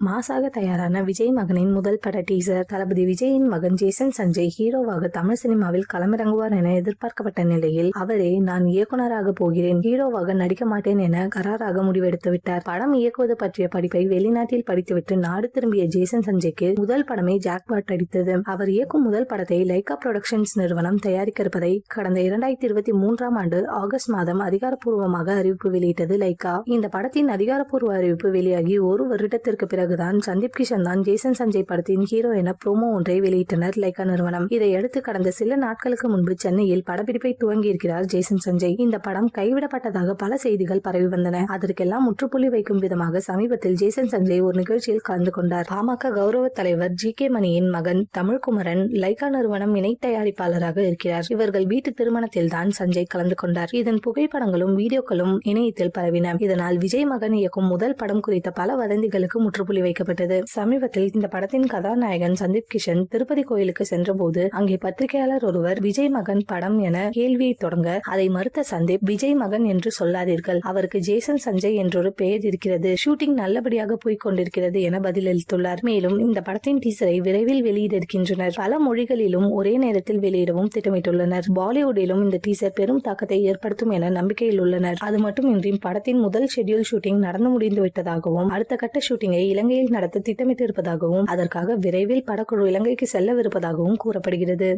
மாசாக தயாரான விஜய் மகனின் முதல் பட டீசர். தளபதி விஜயின் மகன் ஜேசன் சஞ்சய் ஹீரோவாக தமிழ் சினிமாவில் களமிறங்குவார் என எதிர்பார்க்கப்பட்ட நிலையில் அவரே நான் இயக்குனராக போகிறேன் ஹீரோவாக நடிக்க மாட்டேன் என கராராக முடிவெடுத்து விட்டார். படம் இயக்குவது பற்றிய படிப்பை வெளிநாட்டில் படித்துவிட்டு நாடு திரும்பிய ஜேசன் சஞ்சய்க்கு முதல் படமே ஜாக்பாட் அடித்தது. அவர் இயக்கும் முதல் படத்தை லைகா புரொடக்ஷன்ஸ் நிறுவனம் தயாரிக்க இருப்பதை கடந்த இரண்டாயிரத்தி இருபத்தி மூன்றாம் ஆண்டு ஆகஸ்ட் மாதம் அதிகாரப்பூர்வமாக அறிவிப்பு வெளியிட்டது லைகா. இந்த படத்தின் அதிகாரப்பூர்வ அறிவிப்பு வெளியாகி ஒரு வருடத்திற்கு பிறகுதான் சந்தீப் கிஷன் தான் ஜேசன் சஞ்சய் படத்தின் ஹீரோ என ப்ரோமோ ஒன்றை வெளியிட்டனர் லைகா நிறுவனம். இதையடுத்து கடந்த சில நாட்களுக்கு முன்பு சென்னையில் படப்பிடிப்பை துவங்கியிருக்கிறார் ஜேசன் சஞ்சய். இந்த படம் கைவிடப்பட்டதாக பல செய்திகள் பரவி வந்தன. அதற்கெல்லாம் முற்றுப்புள்ளி வைக்கும் விதமாக சமீபத்தில் ஜேசன் சஞ்சய் ஒரு நிகழ்ச்சியில் கலந்து கொண்டார். பாமக கௌரவ தலைவர் ஜி கே மணியின் மகன் தமிழ்குமரன் லைகா நிறுவனம் இணை தயாரிப்பாளராக இருக்கிறார். இவர்கள் வீட்டு திருமணத்தில் தான் சஞ்சய் கலந்து கொண்டார். இதன் புகைப்படங்களும் வீடியோக்களும் இணையத்தில் பரவின. இதனால் விஜய் மகன் இயக்கும் முதல் படம் குறித்த பல வதந்திகளுக்கு முற்றுப்புள்ளி வைக்கப்பட்டது. சமீபத்தில் இந்த படத்தின் கதாநாயகன் சந்தீப் கிஷன் திருப்பதி கோயிலுக்கு சென்றபோது அங்கே பத்திரிகையாளர் ஒருவர் விஜய் மகன் படம் என கேள்வியை தொடங்க அதை மறுத்த சந்தீப் விஜய் மகன் என்று சொல்லாதீர்கள். அவருக்கு ஜேசன் சஞ்சய் என்றொரு பெயர் இருக்கிறது. ஷூட்டிங் நல்லபடியாக போய்க் கொண்டிருக்கிறது என பதிலளித்துள்ளார். மேலும் இந்த படத்தின் டீசரை விரைவில் வெளியிட இருக்கின்றனர் பல மொழிகளிலும் ஒரே நேரத்தில் வெளியிடவும் திட்டமிட்டுள்ளனர். பாலிவுட்டிலும் இந்த டீசர் பெரும் தாக்கத்தை ஏற்படுத்தும் என நம்பிக்கையில் உள்ளனர். அது மட்டுமின்றி படத்தின் முதல் ஷெட்யூல் ஷூட்டிங் நடந்து முடிந்து விட்டதாகவும் அடுத்த கட்ட ஷூட்டிங்கை இலங்கையில் நடத்த திட்டமிட்டிருப்பதாகவும் அதற்காக விரைவில் படக்குழு இலங்கைக்கு செல்லவிருப்பதாகவும் கூறப்படுகிறது.